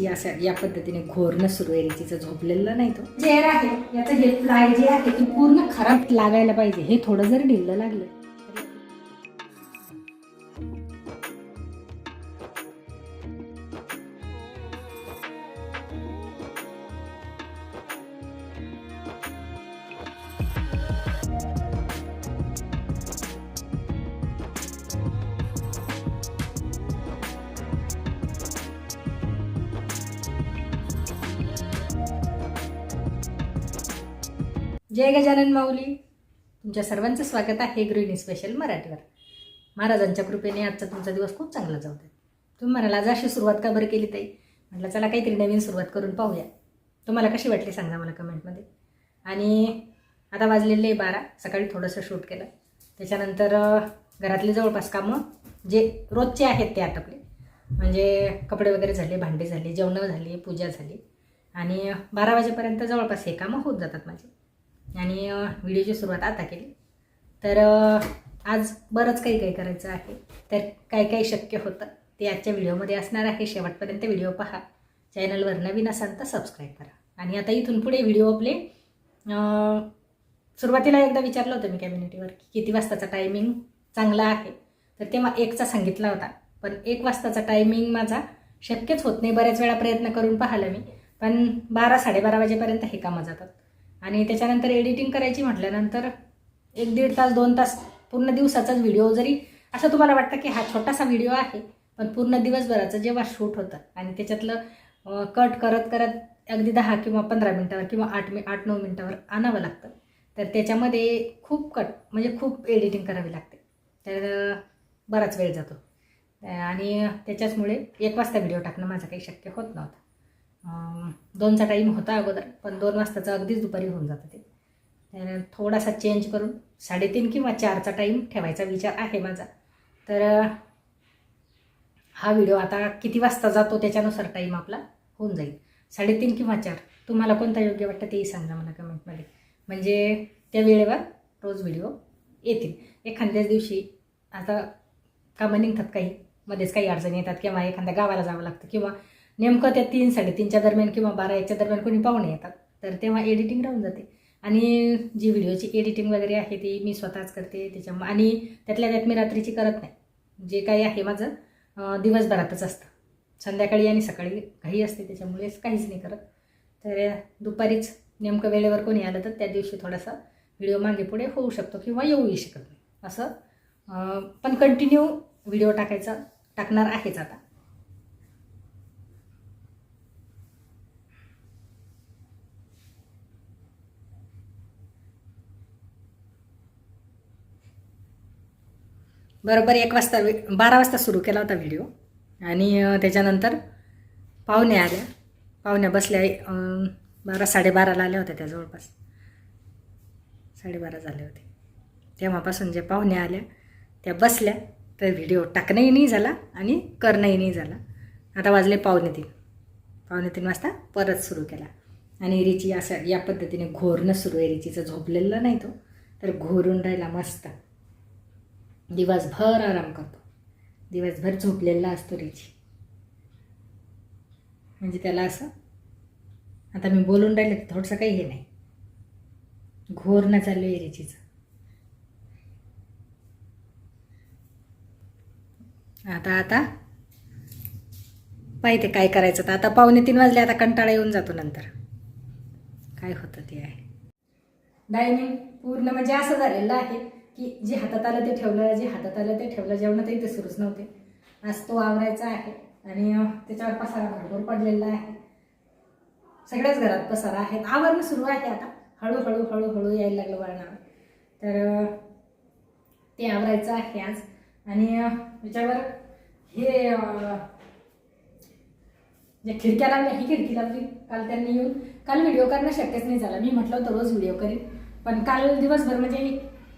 या या पद्धतीने घोरणं सुरू आहे. तिचं झोपलेलं नाही तो. चेअर आहे. याचं हे प्लाय जे आहे ती पूर्ण खराब लागायला पाहिजे. हे थोडं जरी ढिल्लं लागलं. जय गजानन माऊली. तुमच्या सर्वांचं स्वागत आहे गृहिणी स्पेशल मराठीवर. महाराजांच्या कृपेने आजचा तुमचा दिवस खूप चांगला जाऊ दे. तुम्ही म्हणाला आज अशी सुरुवात का बरं केली ताई? म्हटलं चला काहीतरी नवीन सुरुवात करून पाहूया. तुम्हाला कशी वाटली सांगा मला कमेंटमध्ये. आणि आता वाजलेले बारा सकाळी थोडंसं शूट केलं. त्याच्यानंतर घरातले जवळपास कामं जे रोजचे आहेत ते आटपले. म्हणजे कपडे वगैरे झाले भांडे झाले जेवणं झाली पूजा झाली. आणि बारा वाजेपर्यंत जवळपास हे कामं होत जातात माझे. आणि व्हिडिओची सुरुवात आता केली. तर आज बरंच काही काही करायचं आहे. तर काय काय शक्य होतं ते आजच्या व्हिडिओमध्ये असणार आहे. शेवटपर्यंत व्हिडिओ पहा. चॅनलवर नवीन असाल तर सबस्क्राईब करा. आणि आता इथून पुढे व्हिडिओ आपले सुरुवातीला एकदा विचारलं होतं मी कम्युनिटीवर की किती वाजताचा टायमिंग चांगला आहे. तर तेव्हा एकचा सांगितला होता. पण एक वाजताचा टायमिंग माझा शक्यच होत नाही. बऱ्याच वेळा प्रयत्न करून पाहिलं मी. पण बारा साडेबारा वाजेपर्यंत हे कामं जातात. आणि त्याच्यानंतर एडिटिंग करायची म्हटल्यानंतर एक दीड तास दोन तास पूर्ण दिवसाचाच व्हिडिओ जरी असं तुम्हाला वाटतं की हा छोटासा व्हिडिओ आहे पण पूर्ण दिवसभराचं जेव्हा शूट होतं आणि त्याच्यातलं कट करत करत अगदी दहा किंवा पंधरा मिनटावर किंवा आठ मि आठ नऊ मिनटावर आणावं लागतं. तर त्याच्यामध्ये खूप कट म्हणजे खूप एडिटिंग करावी लागते. तर बराच वेळ जातो. आणि त्याच्याचमुळे एक वाजता व्हिडिओ टाकणं माझं काही शक्य होत नव्हतं. दोनचा टाईम होता अगोदर पण दोन वाजताचं अगदीच दुपारी होऊन जातं ते. तर थोडासा चेंज करून साडेतीन किंवा चारचा टाईम ठेवायचा विचार आहे माझा. तर हा व्हिडिओ आता किती वाजता जातो त्याच्यानुसार टाईम आपला होऊन जाईल. साडेतीन किंवा चार. तुम्हाला कोणता योग्य वाटतं तेही सांगा मला कमेंटमध्ये. म्हणजे त्या वेळेवर रोज व्हिडिओ येतील. एखाद्याच दिवशी आता कामं निघतात काही मध्येच काही अडचणी येतात किंवा एखाद्या गावाला जावं लागतं किंवा नेमकं त्या तीन साडेतीनच्या दरम्यान किंवा बारा एकच्या दरम्यान कोणी पाहुणे येतात तर तेव्हा एडिटिंग राहून जाते. आणि जी व्हिडिओची एडिटिंग वगैरे आहे ती मी स्वतःच करते. त्याच्यामुळे आणि त्यातल्या त्यात मी रात्रीची करत नाही. जे काही आहे माझं दिवसभरातच असतं. संध्याकाळी आणि सकाळी घाई असते त्याच्यामुळे काहीच नाही करत. तर दुपारीच नेमकं वेळेवर कोणी आलं तर त्या दिवशी थोडासा व्हिडिओ मागे पुढे होऊ शकतो किंवा येऊही शकत नाही. असं पण कंटिन्यू व्हिडिओ टाकायचा टाकणार आहेच आता. बरोबर एक वाजता बारा वाजता सुरू केला होता व्हिडिओ आणि त्याच्यानंतर पाहुण्या आल्या पाहुण्या बसल्या बारा साडेबाराला आल्या होत्या त्या जवळपास. साडेबारा झाले होते. तेव्हापासून जे पाहुण्या आल्या त्या बसल्या. तर व्हिडिओ टाकणंही नाही झाला आणि करणंही नाही झाला. आता वाजले पावणे तीन. पावणे तीन वाजता परत सुरू केला. आणि रिची असं या पद्धतीने घोरणं सुरू आहे. रिचीचं झोपलेलं नाही तो तर घोरून राहिला मस्त. दिवसभर आराम करतो. दिवसभर झोपलेला असतो रिची. म्हणजे त्याला असं आता मी बोलून राहिले तर थोडंसं काही हे नाही. घोर ना चालू आहे रिचीचं. आता आता. पाहिजे काय करायचं? तर आता पावणे तीन वाजले आता कंटाळा येऊन जातो नंतर. काय होतं ते आहे. डायनिंग पूर्ण म्हणजे असं झालेलं आहे. की जे हातात आलं ते ठेवलं जे हातात आलं ते ठेवलं जेवण ते सुरूच नव्हते. आज तो आवरायचा आहे आणि त्याच्यावर पसारा भरपूर पडलेला आहे. सगळ्याच घरात पसारा आहे. आवरणं सुरू आहे आता. हळूहळू हळूहळू यायला लागलं वळणावर. तर ते आवरायचं आहे आज. आणि त्याच्यावर हे जे खिडक्या लावल्या ही खिडकी लावली काल त्यांनी येऊन काल व्हिडिओ करणं शक्यच नाही झालं. मी म्हटलं होतं रोज व्हिडिओ करीन. पण काल दिवसभर म्हणजे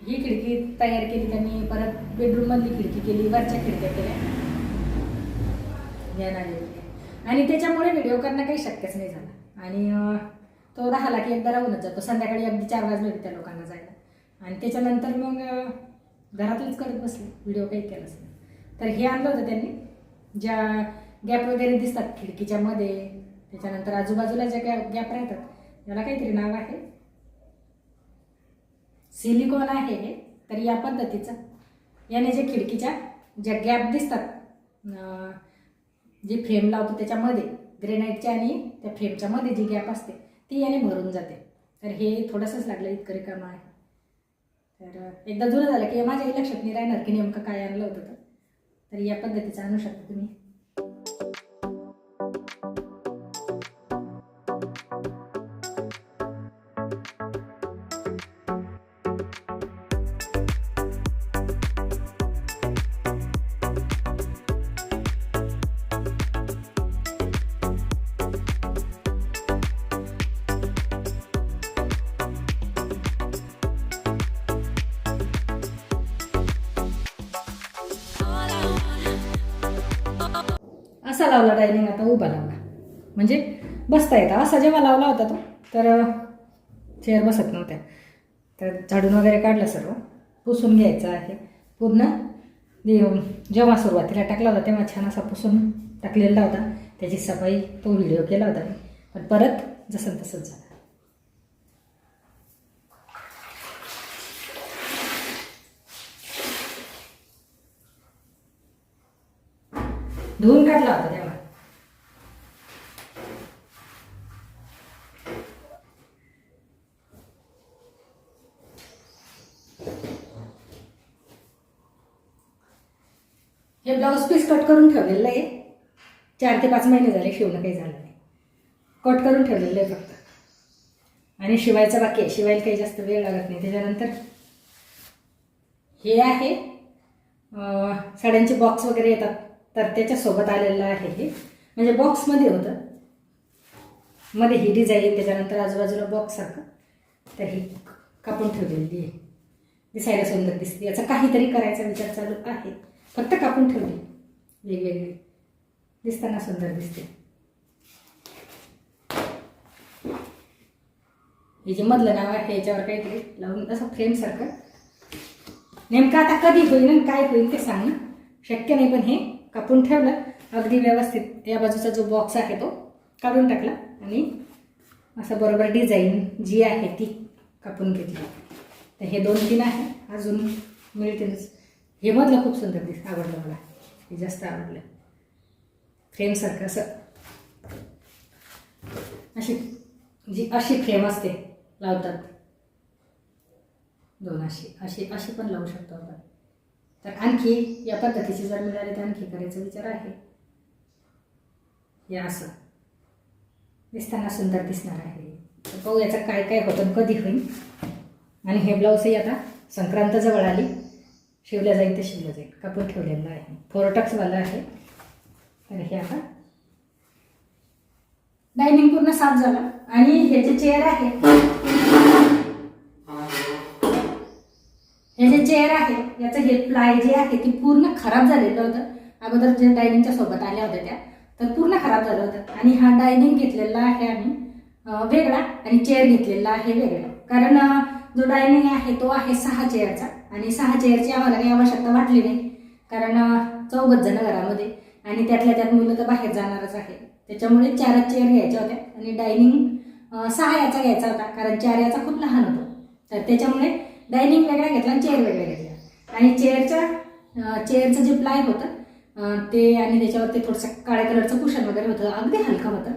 ही खिडकी तयार केली त्यांनी परत बेडरूम मधली खिडकी केली वरच्या खिडक्या केल्या. या आणि त्याच्यामुळे व्हिडिओ करणं काही शक्यच नाही झालं. आणि तो राहिला की एकदा राहूनच जातो. संध्याकाळी अगदी चार वाजले होते त्या लोकांना जायला. आणि त्याच्यानंतर मग अं, घरातलीच करत बसले. व्हिडिओ काही केलाच नाही. तर हे आणलं होतं त्यांनी. ज्या गॅप वगैरे दिसतात खिडकीच्या मध्ये त्याच्यानंतर आजूबाजूला ज्या गॅप गॅप राहतात त्याला काहीतरी नाव आहे. सिलिकॉन आहे तर या पद्धतीचं. याने जे खिडकीच्या ज्या गॅप दिसतात जे जी फ्रेम लावतो त्याच्यामध्ये ग्रेनाईटच्या आणि त्या फ्रेमच्या मध्ये जी गॅप असते ती याने भरून जाते. तर हे थोडंसंच लागलं इतकं रिकामं आहे. तर एकदा जुनं झालं की माझ्याही लक्षात नाही राहणार की नेमकं काय आणलं होतं तर. तर या पद्धतीचं आणू शकता तुम्ही. लावला डायनिंग आता उभा लावला. म्हणजे बसता येतं. असा जेव्हा लावला होता तो तर चेअर बसत नव्हत्या. तर झाडून वगैरे काढलं सर्व. पुसून घ्यायचं आहे. पूर्ण जेव्हा सुरुवातीला टाकला होता तेव्हा छान असा पुसून टाकलेला होता. त्याची सफाई तो व्हिडिओ केला होता पण परत जसं तसंच झालं. धुवून काढला होता तेव्हा हे ब्लाऊज पीस कट करून ठेवलेलं आहे. चार ते पाच महिने झाले शिवणं काही झालं नाही. कट करून ठेवलेलं आहे फक्त. आणि शिवायचं बाकी आहे. शिवायला काही जास्त वेळ लागत नाही. त्याच्यानंतर हे आहे. साड्यांचे बॉक्स वगैरे येतात. तर त्याच्यासोबत आलेलं आहे हे. म्हणजे बॉक्समध्ये होतं. मध्ये ही डिझाईन त्याच्यानंतर आजूबाजूला बॉक्ससारखं तर ही कापून ठेवलेली आहे. दिसायला सुंदर दिसते. याचा काहीतरी करायचा विचार चालू आहे. फक्त कापून ठेवली वेगवेगळी. दिसताना सुंदर दिसते. हे जे मधलं नाव आहे याच्यावर काहीतरी लावून असं फ्रेमसारखं नेमकं आता कधी होईल आणि काय होईल ते सांग ना शक्य नाही पण हे कापून ठेवलं. अगदी व्यवस्थित या बाजूचा जो बॉक्स आहे तो काढून टाकला आणि असं बरोबर डिझाईन जी आहे ती कापून घेतली. तर हे दोन तीन आहे. अजून मिळतीलच. हे मधलं खूप सुंदर दिस आवडलं मला. हे जास्त आवडलं. फ्रेमसारखं असं. अशी जी अशी फ्रेम असते लावतात. दोन अशी अशी अशी पण लावू शकतो आपण. तर आणखी या पद्धतीची जर मिळाली तर आणखी करायचा विचार आहे. या असं. दिसताना सुंदर दिसणार आहे. तर पाहू याचं काय काय होतं कधी होईल. आणि हे ब्लाऊजही आता संक्रांत जवळ आली. शिवल्या जाईल ते शिवलं जाईल. कापून ठेवलेलं आहे. फोरटक्सवाला आहे. तर हे आता डायनिंग पूर्ण साफ झालं. आणि हे जे चेअर आहे हे जे चेअर आहे याचं हे प्लाय जे आहे ती पूर्ण खराब झालेलं होतं. अगोदर जे डायनिंगच्या सोबत आल्या होत्या त्या तर पूर्ण खराब झालं होतं. आणि हा डायनिंग घेतलेला आहे आम्ही वेगळा आणि चेअर घेतलेला आहे वेगळा. कारण जो डायनिंग आहे तो आहे सहा चेअरचा. आणि सहा चेअरची आम्हाला काही आवश्यकता वाटली नाही कारण चौघच जण घरामध्ये आणि त्यातल्या त्यात मुलं तर बाहेर जाणारच आहे. त्याच्यामुळे चारच चेअर घ्यायच्या होत्या आणि डायनिंग सहा याचा घ्यायचा होता कारण चार याचा खूप लहान होतो. तर त्याच्यामुळे डायनिंग वेगळा घेतला आणि चेअर वेगळ्या घेतल्या आणि चेअरच्या चेअरचं जे प्लाय होतं ते आणि त्याच्यावरती थोडंसं काळ्या कलरचं कुशन वगैरे होतं अगदी हलकं होतं.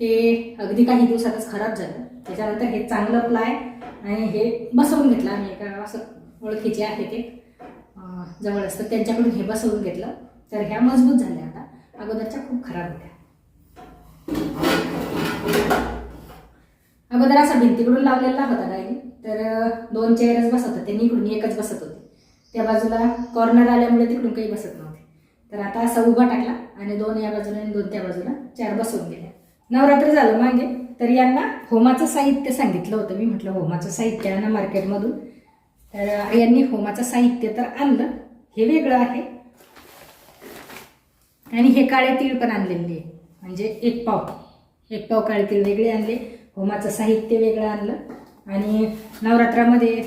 ते अगदी काही दिवसातच खराब झालं. त्याच्यानंतर हे चांगलं प्लाय आणि हे बसवून घेतलं आम्ही एका असं ओळखीचे आहे ते. जवळ असतं. त्यांच्याकडून हे बसवून घेतलं. तर ह्या मजबूत झाल्या आता. अगोदरच्या खूप खराब होत्या. अगोदर असा भिंतीकडून लावलेला होता काही. तर दोन चेअरच बसत होते त्यांनी इकडून एकच बसत होते. त्या बाजूला कॉर्नर आल्यामुळे तिकडून काही बसत नव्हते. तर आता असा उभा टाकला आणि दोन या बाजूला आणि दोन त्या बाजूला चार बसवून गेल्या नवरात्र झालं मागे. तर यांना होमाचं साहित्य सांगितलं होतं. मी म्हटलं होमाचं साहित्य आणा मार्केटमधून. तर यांनी होमाचं साहित्य तर आणलं. हे वेगळं आहे. आणि हे काळे तीळ पण आणलेले आहे. म्हणजे एक पाव. एक पाव काळे तीळ वेगळे आणले. होमाचं साहित्य वेगळं आणलं. आणि नवरात्रामध्ये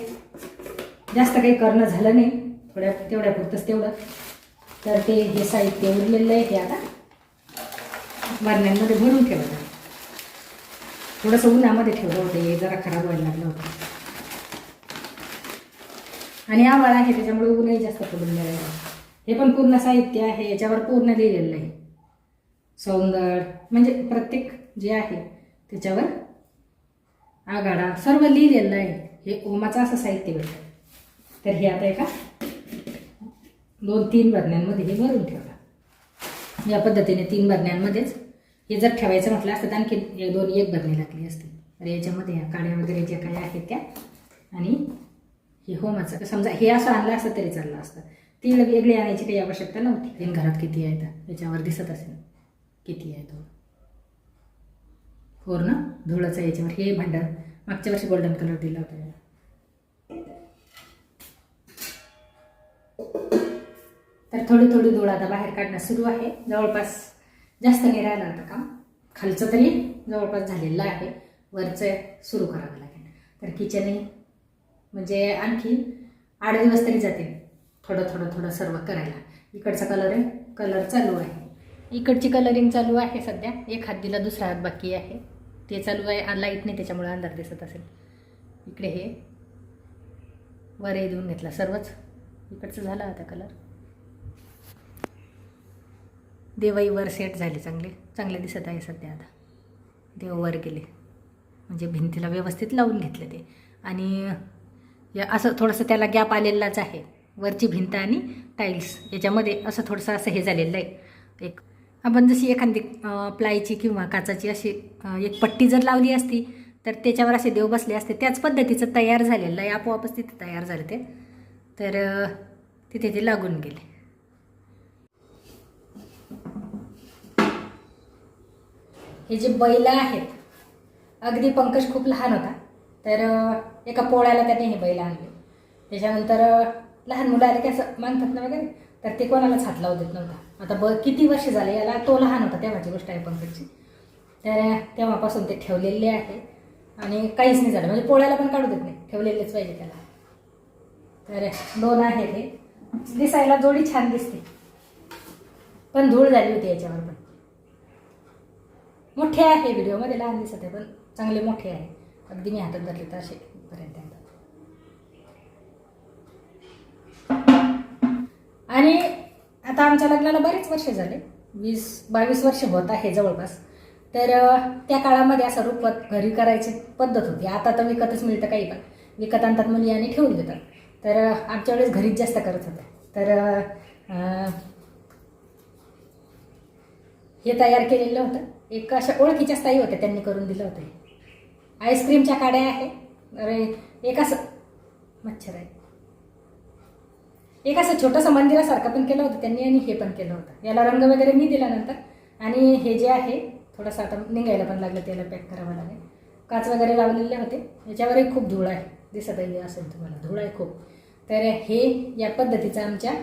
जास्त काही करणं झालं नाही. थोड्या तेवढ्या पुरतंच तेवढं. तर ते हे साहित्य उरलेलं आहे. ते आता बरण्यांमध्ये भरून ठेवलं. थोडंसं उन्हामध्ये ठेवलं होतं हे जरा खराब व्हायला लागलं होतं. आणि आवाळ आहे त्याच्यामुळे ऊनही जास्त पडून जाईल हे पण पूर्ण साहित्य आहे याच्यावर पूर्ण लिहिलेलं आहे. सौंदर्य म्हणजे प्रत्येक जे आहे त्याच्यावर आघाडा सर्व लिहिलेलं आहे. हे ओमाचं असं साहित्य भेटतं. तर हे आता एका दोन तीन बरण्यांमध्ये हे भरून ठेवलं. या पद्धतीने तीन बरण्यांमध्येच हे जर ठेवायचं म्हटलं असतं तर आणखी एक दोन एक बदली लागली असते. तर याच्यामध्ये ह्या काड्या वगैरे ज्या काही आहेत त्या आणि हे होमाचं. समजा हे असं आणलं असतं तरी चाललं असतं. ती वेगळी आणायची काही आवश्यकता नव्हती. तीन घरात किती आहेत? याच्यावर दिसत असेल. किती आहे तो पूर्ण धुळाचं याच्यावर. हे भांडण मागच्या वर्षी गोल्डन कलर दिला होता. याला तर थोडी थोडी धूळ आता बाहेर काढणं सुरू आहे. जवळपास जास्त नाही राहिलं आता काम खालचं तरी जवळपास झालेलं आहे. वरचं सुरू करावं लागेल. तर किचनही म्हणजे आणखी आठ दिवस तरी जाते थोडं थोडं थोडं सर्व करायला. इकडचा कलर आहे कलर चालू आहे. इकडची कलरिंग चालू आहे सध्या. एक हात दिला दुसरा हात बाकी आहे. ते चालू आहे लाइट नाही त्याच्यामुळे अंधार दिसत असेल. इकडे हे. वरही देऊन घेतला सर्वच. इकडचं झालं आता कलर देवही वर सेट झाले चांगले. चांगले दिसत आहे सध्या आता. देव वर गेले. म्हणजे भिंतीला व्यवस्थित लावून घेतले ते. आणि या असं थोडंसं त्याला गॅप आलेलाच आहे. वरची भिंत आणि टाईल्स याच्यामध्ये असं थोडंसं असं हे झालेलं आहे. एक आपण जशी एखादी प्लायची किंवा काचाची अशी एक पट्टी जर लावली असती तर त्याच्यावर असे देव बसले असते. त्याच पद्धतीचं तयार झालेलं आहे. आपोआपच तिथे तयार झाले ते. तर तिथे ते लागून गेले. हे जे बैल आहेत अगदी पंकज खूप लहान होता तर एका पोळ्याला त्याने हे बैल आणले. त्याच्यानंतर लहान मुलं आले की असं मागतात ना वगैरे तर ते कोणालाच हात लावू देत नव्हता. आता ब किती वर्ष झाले याला तो लहान होता तेव्हाची गोष्ट आहे पंकजची. तर तेव्हापासून ते ठेवलेले आहे. आणि काहीच नाही झालं म्हणजे पोळ्याला पण काढू देत नाही ठेवलेलेच पाहिजे त्याला. तर दोन आहेत हे. दिसायला जोडी छान दिसते. पण धूळ झाली होती याच्यावर पण. मोठे आहे व्हिडिओमध्ये लहान दिसत आहे पण चांगले मोठे आहे. अगदी मी हातात धरले तर असे पर्यंत आणि आता आमच्या लग्नाला बरेच वर्ष झाले. वीस बावीस वर्ष होत आहे जवळपास. तर त्या काळामध्ये असं रुपवत घरी करायची पद्धत होती. आता तर विकतच मिळतं काही पण. विकत आणतात मुली आणि ठेवून देतात. तर आमच्या वेळेस घरीच जास्त करत होते. तर हे तयार केलेलं होतं. एक अशा ओळखीच्या स्थायी होत्या त्यांनी करून दिलं होतं आईस्क्रीमच्या काड्या आहे. अरे एक असं मच्छर आहे. एक असं छोटंसं मंदिरासारखं पण केलं होतं त्यांनी आणि हे पण केलं होतं. याला रंग वगैरे मी दिल्यानंतर. आणि हे जे आहे थोडंसं आता निघायला पण लागलं त्याला पॅक करावं लागेल. काच वगैरे लावलेले होते. याच्यावरही खूप धूळ आहे. दिसत आहे असेल तुम्हाला. धूळ आहे खूप. तर हे या पद्धतीचं आमच्या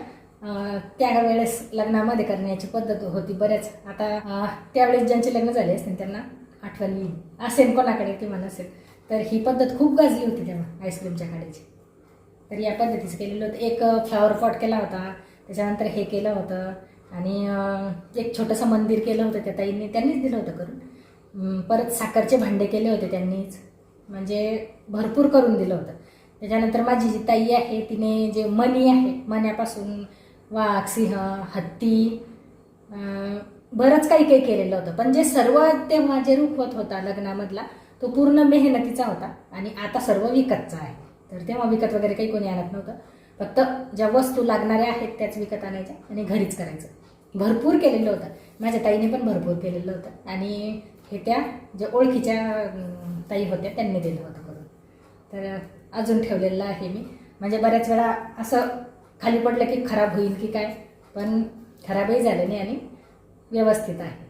त्यावेळेस त्या वेळेस लग्नामध्ये करण्याची पद्धत होती बऱ्याच आता त्यावेळेस ज्यांचे लग्न झाले असतील त्यांना आठवण येईल असेल कोणाकडे किंवा नसेल तर ही पद्धत खूप गाजली होती तेव्हा आईस्क्रीमच्या काढायची तर या पद्धतीचं केलेलं होतं. एक फ्लॉवर पॉट केला होता त्याच्यानंतर हे केलं होतं आणि एक छोटंसं मंदिर केलं होतं त्या ताईंनी त्यांनीच दिलं होतं करून. परत साखरचे भांडे केले होते त्यांनीच म्हणजे भरपूर करून दिलं होतं. त्याच्यानंतर माझी जी ताई आहे तिने जे मणी आहे मण्यापासून वाघ सिंह हत्ती बरंच काही काही केलेलं होतं. पण जे सर्व तेव्हा जे रुखवत होता लग्नामधला तो पूर्ण मेहनतीचा होता आणि आता सर्व विकतचा आहे. तर तेव्हा विकत वगैरे काही कोणी आणत नव्हतं. फक्त ज्या वस्तू लागणाऱ्या आहेत त्याच विकत आणायच्या आणि घरीच करायचं. भरपूर केलेलं होतं. माझ्या ताईने पण भरपूर केलेलं होतं. आणि हे त्या ज्या ओळखीच्या ताई होत्या त्यांनी दिलं होतं करून. तर अजून ठेवलेलं आहे मी. म्हणजे बऱ्याच वेळा असं खाली पडलं की खराब होईल की काय पण खराबही झालं नाही आणि व्यवस्थित आहे.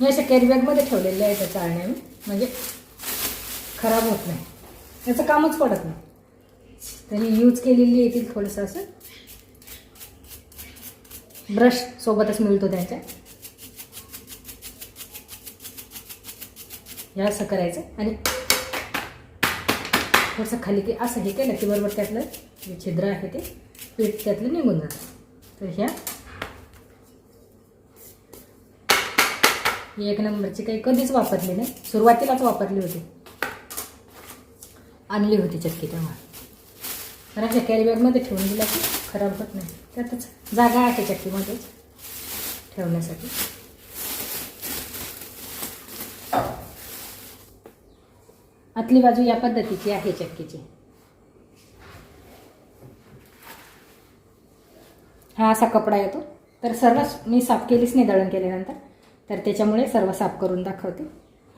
मी अशा कॅरीबॅगमध्ये ठेवलेले आहे त्याचा आणि म्हणजे खराब होत नाही. याचं कामच पडत नाही. त्यांनी यूज केलेली येतील थोडंसं असं. ब्रश सोबतच मिळतो त्याच्या हे असं करायचं आणि थोडंसं खाली की असं हे केलं की बरोबर त्यातलं जे छिद्र आहे ते पीठ त्यातलं निघून जातं. तर ह्या. ही एक नंबरची काही कधीच वापरली नाही. सुरुवातीलाच वापरली होती. आणली होती चक्की तेव्हा. तर अशा कॅरीबॅगमध्ये ठेवून दिला की खराब होत नाही. त्यातच जागा आहे चक्कीमध्येच ठेवण्यासाठी. आतली बाजू या पद्धतीची आहे चक्कीची. हा असा कपडा येतो. तर सर्व मी साफ केलीच नाही दळण केल्यानंतर. तर त्याच्यामुळे सर्व साफ करून दाखवते.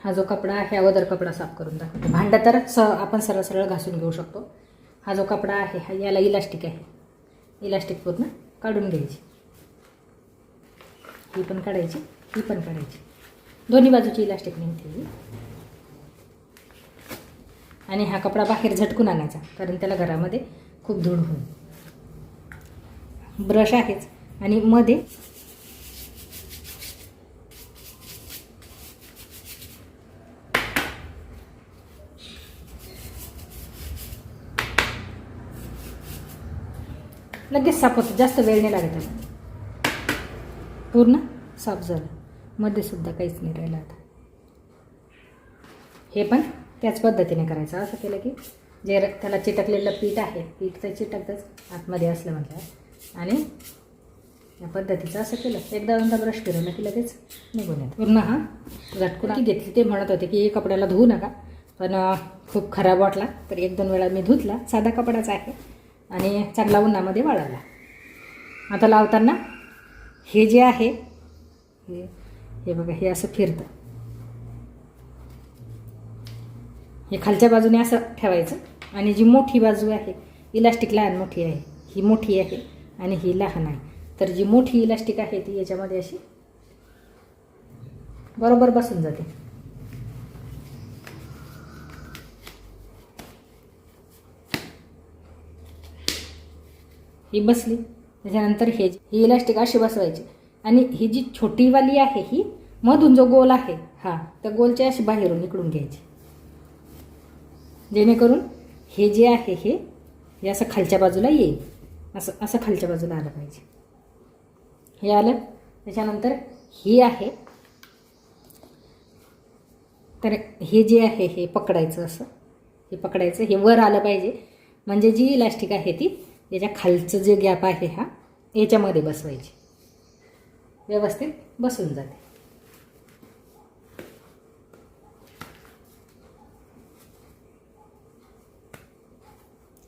हा जो कपडा आहे अगोदर कपडा साफ करून दाखवते. भांडं तर स आपण सरळ सरळ घासून घेऊ शकतो. हा जो कपडा आहे हा याला इलास्टिक आहे. इलास्टिक पूर्ण काढून घ्यायची. ही पण काढायची ही पण काढायची. दोन्ही बाजूची इलास्टिक निघते आणि हा कपडा बाहेर झटकून आणायचा कारण त्याला घरामध्ये खूप धूळ होईल ब्रश आहेच. आणि मध्ये लगेच साफ होतं जास्त वेळ नाही लागत त्याला पूर्ण साफ झालं. मध्ये सुद्धा काहीच नाही राहिलं आता. हे पण त्याच पद्धतीने करायचं. असं केलं की जे त्याला चिटकलेलं पीठ आहे पीठ तर चिटकतंच आतमध्ये असलं म्हटलं आणि या पद्धतीचं असं केलं. एकदा दोनदा ब्रश फिरवलं की लगेच निघून येतं. पूर्ण हा झटकून घेतली ते म्हणत होते की हे कपड्याला धुवू नका. पण खूप खराब वाटला. तर एक दोन वेळा मी धुतला. साधा कपडाच आहे. आणि चांगला उन्हामध्ये वाळवला आता लावताना हे जे आहे हे हे बघा हे असं फिरतं. हे खालच्या बाजूने असं ठेवायचं आणि जी मोठी बाजू आहे इलास्टिक लहान मोठी आहे ही मोठी आहे आणि ही लहान आहे. तर जी मोठी इलास्टिक आहे ती याच्यामध्ये अशी बरोबर बसून जाते. ही बसली. त्याच्यानंतर हे ही इलास्टिक अशी बसवायची. आणि ही जी छोटीवाली आहे ही मधून जो गोल आहे हा त्या गोलच्या अशी बाहेरून इकडून घ्यायची. जेणेकरून हे जे आहे हे हे असं खालच्या बाजूला येईल. असं असं खालच्या बाजूला आलं पाहिजे. हे आलं. त्याच्यानंतर ही आहे. तर हे जे आहे हे पकडायचं असं. हे पकडायचं हे वर आलं पाहिजे. म्हणजे जी इलास्टिक आहे ती याच्या खालचं जे गॅप आहे हा याच्यामध्ये बसवायची. व्यवस्थित बसून जाते.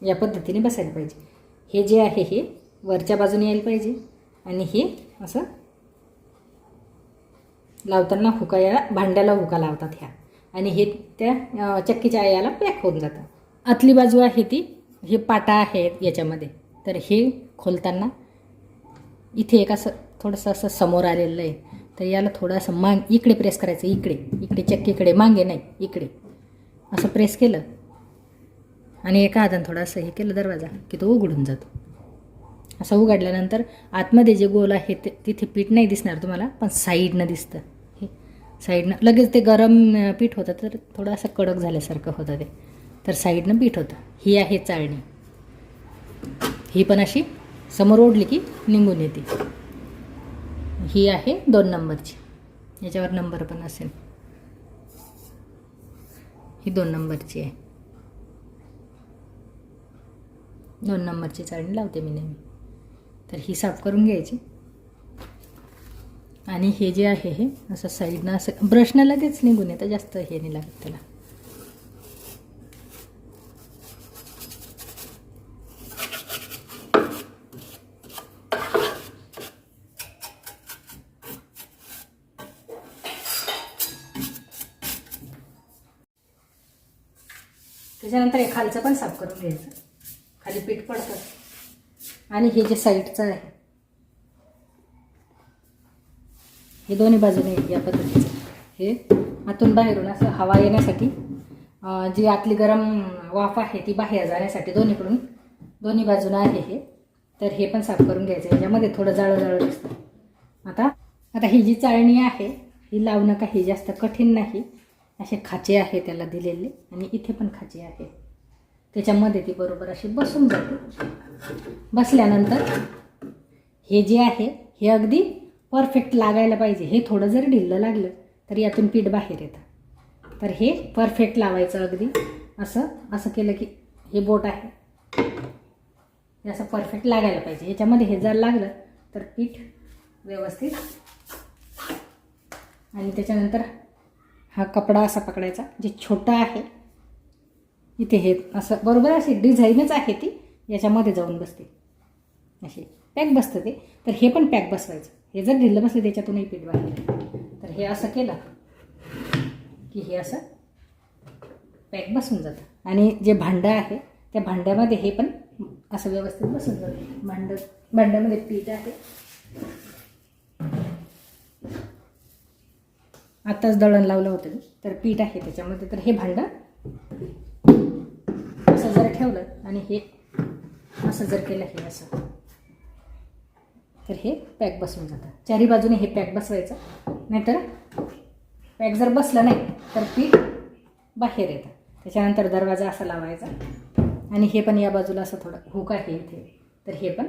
या पद्धतीने बसायला पाहिजे. हे जे आहे हे वरच्या बाजूने यायला पाहिजे आणि हे असं लावताना हुका या भांड्याला हुका लावतात ह्या. आणि हे त्या चक्कीच्या याला पॅक होऊन जातं. आतली बाजू आहे ती हे पाटा आहेत याच्यामध्ये. तर हे खोलताना इथे एक असं थोडंसं असं समोर आलेलं आहे. तर याला थोडंसं मांग इकडे प्रेस करायचं इकडे. इकडे चक्कीकडे मागे नाही इकडे. असं प्रेस केलं. आणि एका हातानं थोडं असं हे केलं दरवाजा की तो उघडून जातो. असं उघडल्यानंतर आतमध्ये जे गोल आहे ते तिथे पीठ नाही दिसणार तुम्हाला पण साईडनं दिसतं. हे साईडनं लगेच ते गरम पीठ होतं तर थोडं असं कडक झाल्यासारखं होतं ते. तर साईडनं पीठ होतं. ही आहे चाळणी. ही पण अशी समोर ओढली की निघून येते. ही आहे दोन नंबरची. याच्यावर नंबर पण असेल. ही दोन नंबरची आहे. दोन नंबरची चाळणी लावते मी नेहमी. तर ही साफ करून घ्यायची. आणि हे जे आहे हे असं साईडनं असं ब्रशनं लगेच निघून येतं. जास्त हे नाही लागत त्याला. त्याच्यानंतर हे खालचं पण साफ करून घ्यायचं. खाली पीठ पडतं. आणि हे जे साईडचं आहे हे दोन्ही बाजूने या पद्धतीचं. हे आतून बाहेरून असं हवा येण्यासाठी जी आतली गरम वाफ आहे ती बाहेर जाण्यासाठी दोन्हीकडून दोन्ही बाजूनं आहे हे. तर हे पण साफ करून घ्यायचं. याच्यामध्ये थोडं जाळं जाळं दिसतं. आता आता ही जी चाळणी आहे ही लावणं काही जास्त कठीण नाही. असे खाचे आहे त्याला दिलेले आणि इथे पण खाचे आहे. त्याच्यामध्ये ती बरोबर अशी बसून जाते. बसल्यानंतर हे जे आहे हे अगदी परफेक्ट लागायला पाहिजे. हे थोडं जर ढिल्लं लागलं तर यातून पीठ बाहेर येतं. तर हे परफेक्ट लावायचं अगदी. असं असं केलं की हे बोट आहे. हे असं परफेक्ट लागायला पाहिजे. याच्यामध्ये हे जर लागलं तर पीठ व्यवस्थित. आणि त्याच्यानंतर हा कपडा असा पकडायचा जे छोटा आहे. इथे हे असं बरोबर अशी डिझाईनच आहे ती. याच्यामध्ये जाऊन बसते. अशी पॅक बसतं ते. तर हे पण पॅक बसवायचं. हे जर ढिल्लं बसलं त्याच्यातूनही पीठ बाहेर तर हे असं केलं की हे असं पॅक बसून जातं. आणि जे भांडं आहे त्या भांड्यामध्ये हे पण असं व्यवस्थित बसून जातं. भांड भांड्यामध्ये पीठ आहे. आत्ताच दळण लावलं होतं. तर पीठ आहे त्याच्यामध्ये. तर हे भांडं असं जर ठेवलं आणि हे असं जर केलं हे असं. तर हे पॅक बसून जातं. चारी बाजूने हे पॅक बसवायचं. नाहीतर पॅक जर बसलं नाही तर पीठ बाहेर येतं. त्याच्यानंतर दरवाजा असा लावायचा. आणि हे पण या बाजूला असं थोडं हुक आहे इथे. तर हे पण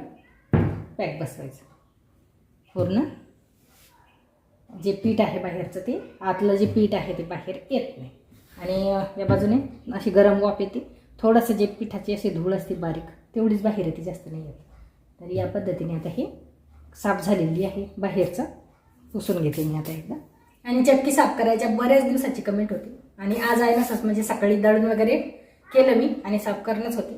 पॅक बसवायचं. पूर्ण जे पीठ आहे बाहेरचं ते आतलं जे पीठ आहे ते बाहेर येत नाही. आणि या बाजूने अशी गरम वाफ येते. थोडंसं जे पिठाची अशी धूळ असते बारीक तेवढीच बाहेर येते जास्त नाही येत. तर या पद्धतीने आता हे साफ झालेली आहे. बाहेरचं पुसून घेते मी आता एकदा. आणि चक्की साफ करायच्या बऱ्याच दिवसाची कमेंट होती. आणि आज आहे ना म्हणजे सकाळी दळण वगैरे केलं मी आणि साफ करणंच होती.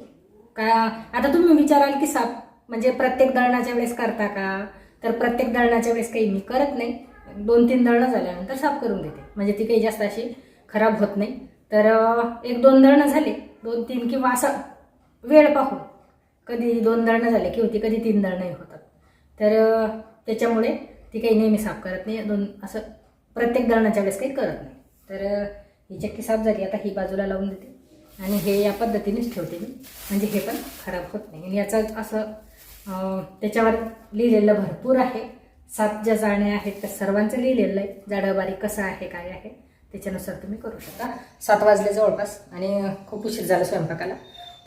का आता तुम्ही विचाराल की साफ म्हणजे प्रत्येक दळणाच्या वेळेस करता का? तर प्रत्येक दळणाच्या वेळेस काही मी करत नाही. दोन तीन दळणं झाल्यानंतर साफ करून देते. म्हणजे ती काही जास्त अशी खराब होत नाही. तर एक दोन दळणं झाले. दोन तीन किंवा असं वेळ पाहून. कधी दोन दळणं झाले की होती कधी तीन दळणंही होतात. तर त्याच्यामुळे ती काही नेहमी साफ करत नाही. दोन असं प्रत्येक दळणाच्या वेळेस काही करत नाही. तर ही चक्की साफ झाली. आता ही बाजूला लावून देते. आणि हे या पद्धतीनेच ठेवते मी. म्हणजे हे पण खराब होत नाही. आणि याचा असं त्याच्यावर लिहिलेलं भरपूर आहे. सात ज्या जाण्या आहेत त्या सर्वांचं लिहिलेलं आहे. जाडं कसं आहे काय आहे त्याच्यानुसार तुम्ही करू शकता. सात वाजले जवळपास आणि खूप उशीर झाला स्वयंपाकाला.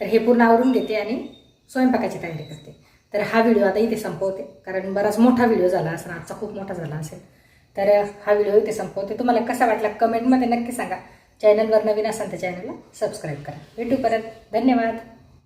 तर हे पूर्ण आवरून घेते आणि स्वयंपाकाची तयारी करते. तर हा व्हिडिओ आता इथे संपवते कारण बराच मोठा व्हिडिओ झाला असेल आजचा खूप मोठा झाला असेल. तर हा व्हिडिओ इथे संपवते. तुम्हाला कसा वाटला कमेंटमध्ये नक्की सांगा. चॅनलवर नवीन असाल तर चॅनलला सबस्क्राईब करा. भेटू परत. धन्यवाद.